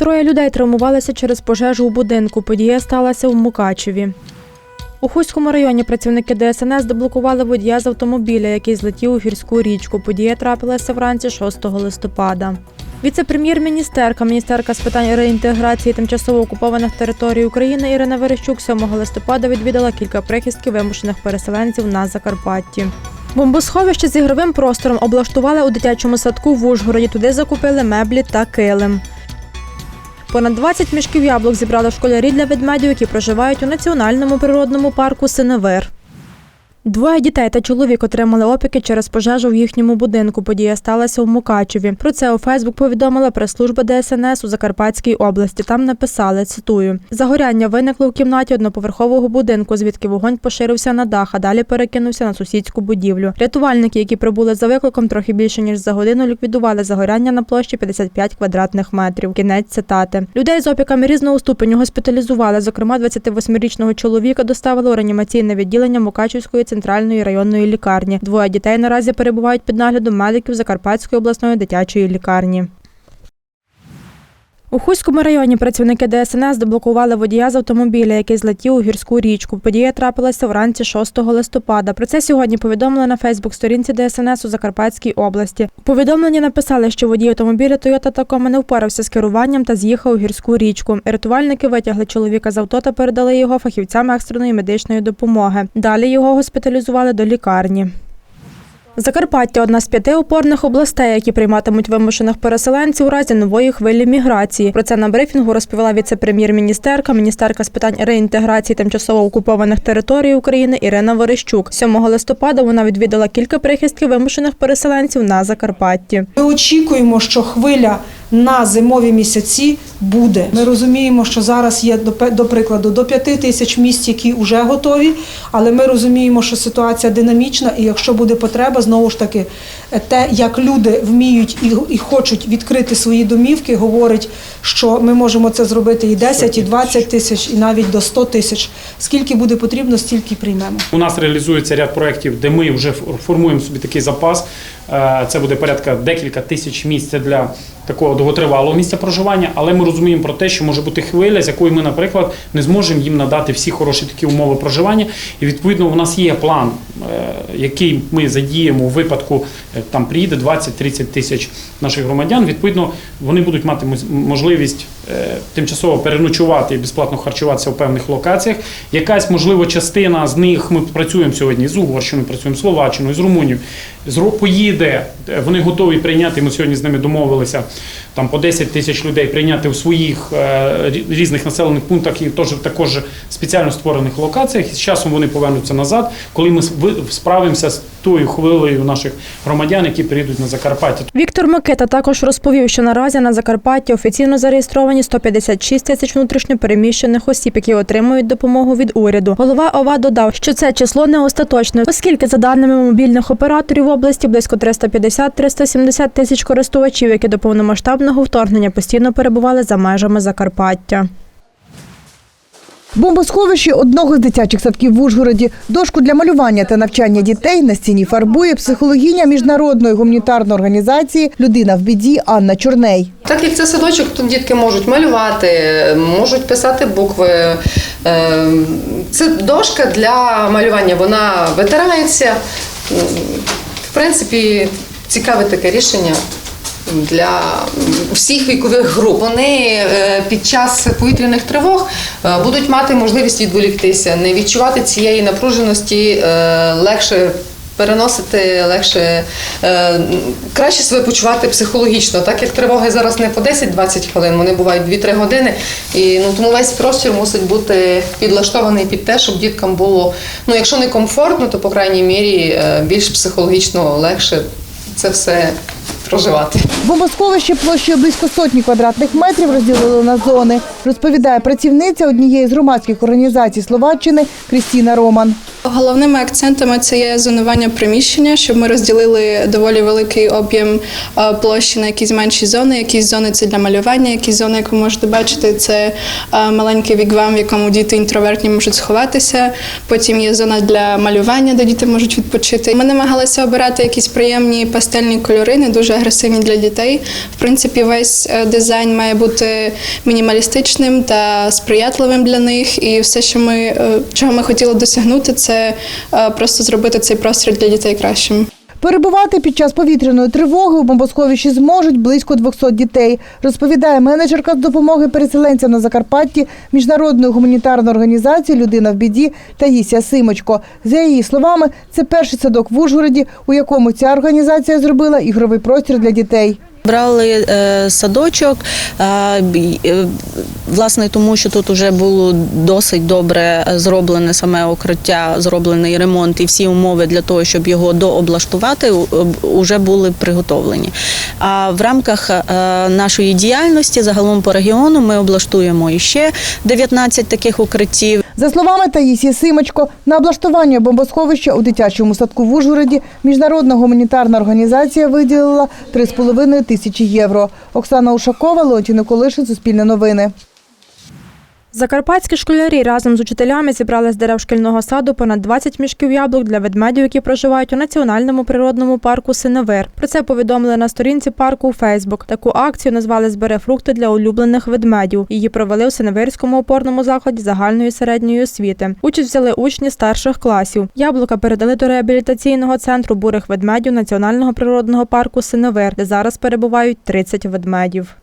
Троє людей травмувалися через пожежу у будинку. Подія сталася в Мукачеві. У Хуському районі працівники ДСНС деблокували водія з автомобіля, який злетів у гірську річку. Подія трапилася вранці 6 листопада. Віце-прем'єр-міністерка, міністерка з питань реінтеграції тимчасово окупованих територій України Ірина Верещук 7 листопада відвідала кілька прихистків вимушених переселенців на Закарпатті. Бомбосховище з ігровим простором облаштували у дитячому садку в Ужгороді. Туди закупили меблі та килим. Понад 20 мішків яблук зібрали школярі для ведмедів, які проживають у національному природному парку Синевир. Двоє дітей та чоловік отримали опіки через пожежу в їхньому будинку. Подія сталася у Мукачеві. Про це у Фейсбук повідомила прес-служба ДСНС у Закарпатській області. Там написали, цитую: загоряння виникло у кімнаті одноповерхового будинку, звідки вогонь поширився на дах, а далі перекинувся на сусідську будівлю. Рятувальники, які прибули за викликом трохи більше ніж за годину, ліквідували загоряння на площі 55 квадратних метрів. Кінець цитати. Людей з опіками різного ступеню госпіталізували. Зокрема, 28-річного чоловіка доставили у реанімаційне відділення Мукачівської центральної районної лікарні. Двоє дітей наразі перебувають під наглядом медиків Закарпатської обласної дитячої лікарні. У Хуському районі працівники ДСНС деблокували водія з автомобіля, який злетів у гірську річку. Подія трапилася вранці 6 листопада. Про це сьогодні повідомили на Фейсбук-сторінці ДСНС у Закарпатській області. У повідомленні написали, що водій автомобіля Toyota Tacoma не впорався з керуванням та з'їхав у гірську річку. Рятувальники витягли чоловіка з авто та передали його фахівцям екстреної медичної допомоги. Далі його госпіталізували до лікарні. Закарпаття одна з п'яти опорних областей, які прийматимуть вимушених переселенців у разі нової хвилі міграції. Про це на брифінгу розповіла віце-прем'єр-міністерка, міністерка з питань реінтеграції тимчасово окупованих територій України Ірина Верещук. 7 листопада вона відвідала кілька прихистків вимушених переселенців на Закарпатті. Ми очікуємо, що хвиля на зимові місяці буде. Ми розуміємо, що зараз є до прикладу до 5 тисяч місць, які вже готові, але ми розуміємо, що ситуація динамічна, і якщо буде потреба, знову ж таки, те, як люди вміють і, хочуть відкрити свої домівки, говорить, що ми можемо це зробити і 10, і 20 тисяч, і навіть до 100 тисяч. Скільки буде потрібно, стільки приймемо. У нас реалізується ряд проєктів, де ми вже формуємо собі такий запас. Е, Це буде порядка декілька тисяч місць для такого довготривалого місця проживання, але ми розуміємо про те, що може бути хвиля, з якою ми, наприклад, не зможемо їм надати всі хороші такі умови проживання. І відповідно у нас є план, який ми задіємо у випадку, е, там приїде 20-30 тисяч наших громадян. Відповідно, вони будуть мати можливість е, тимчасово переночувати і безплатно харчуватися в певних локаціях. Якась можливо частина з них ми працюємо сьогодні з Угорщиною, працюємо з Словаччиною, з Румунією. Поїде, е, вони готові прийняти. Ми сьогодні з ними домовилися там по 10 тисяч людей прийняти в своїх е, різних населених пунктах і теж також спеціально створених локаціях. І з часом вони повернуться назад, коли ми справимося з тою хвилею наших громадян, які приїдуть на Закарпаття. Віктор Микита також розповів, що наразі на Закарпатті офіційно зареєстровані 156 тисяч внутрішньопереміщених осіб, які отримують допомогу від уряду. Голова ОВА додав, що це число не остаточне, оскільки за даними мобільних операторів в області близько 350-370 тисяч користувачів, які до повномасштабного вторгнення постійно перебували за межами Закарпаття. Бомбосховище одного з дитячих садків в Ужгороді. Дошку для малювання та навчання дітей на стіні фарбує психологиня міжнародної гуманітарної організації Людина в біді Анна Чорней. Так як це садочок, тут дітки можуть малювати, можуть писати букви. Е, Це дошка для малювання, вона витирається. В принципі, цікаве таке рішення для всіх вікових груп. Вони е, під час повітряних тривог е, будуть мати можливість відволіктися, не відчувати цієї напруженості е, легше переносити легше, краще себе почувати психологічно, так як тривоги зараз не по 10-20 хвилин, вони бувають 2-3 години. І ну тому весь простір мусить бути підлаштований під те, щоб діткам було, ну якщо не комфортно, то по крайній мірі більш психологічно легше це все проживати. Бомбосховище площею близько сотні квадратних метрів розділили на зони, розповідає працівниця однієї з громадських організацій Словаччини Крістіна Роман. Головними акцентами це є зонування приміщення, щоб ми розділили доволі великий об'єм е, площі на якісь менші зони. Якісь зони це для малювання, якісь зони, як ви можете бачити, це е, маленький вігвам, в якому діти інтровертні можуть сховатися. Потім є зона для малювання, де діти можуть відпочити. Ми намагалися обирати якісь приємні пастельні кольори, не дуже агресивні для дітей. В принципі, весь е, дизайн має бути мінімалістичним та сприятливим для них. І все, що ми чого ми хотіли досягнути, це е, просто зробити цей простір для дітей кращим. Перебувати під час повітряної тривоги у бомбосховищі зможуть близько 200 дітей, розповідає менеджерка з допомоги переселенцям на Закарпатті міжнародної гуманітарної організації Людина в біді Таїсія Симочко. За її словами, це перший садок в Ужгороді, у якому ця організація зробила ігровий простір для дітей. Брали е, садочок, е, власне, тому що тут вже було досить добре зроблене саме укриття, зроблений ремонт і всі умови для того, щоб його дооблаштувати, вже були приготовлені. А в рамках е, нашої діяльності загалом по регіону ми облаштуємо іще 19 таких укриттів. За словами Таїсії Симочко, на облаштування бомбосховища у дитячому садку в Ужгороді міжнародна гуманітарна організація виділила 3,5 тисячі євро. Оксана Ушакова, Леонтій Николишин, Суспільне новини. Закарпатські школярі разом з учителями зібрали з дерев шкільного саду понад 20 мішків яблук для ведмедів, які проживають у національному природному парку Синевир. Про це повідомили на сторінці парку у Фейсбук. Таку акцію назвали Збере фрукти для улюблених ведмедів. Її провели у Синевирському опорному закладі загальної середньої освіти. Участь взяли учні старших класів. Яблука передали до реабілітаційного центру бурих ведмедів Національного природного парку Синевир, де зараз перебувають 30 ведмедів.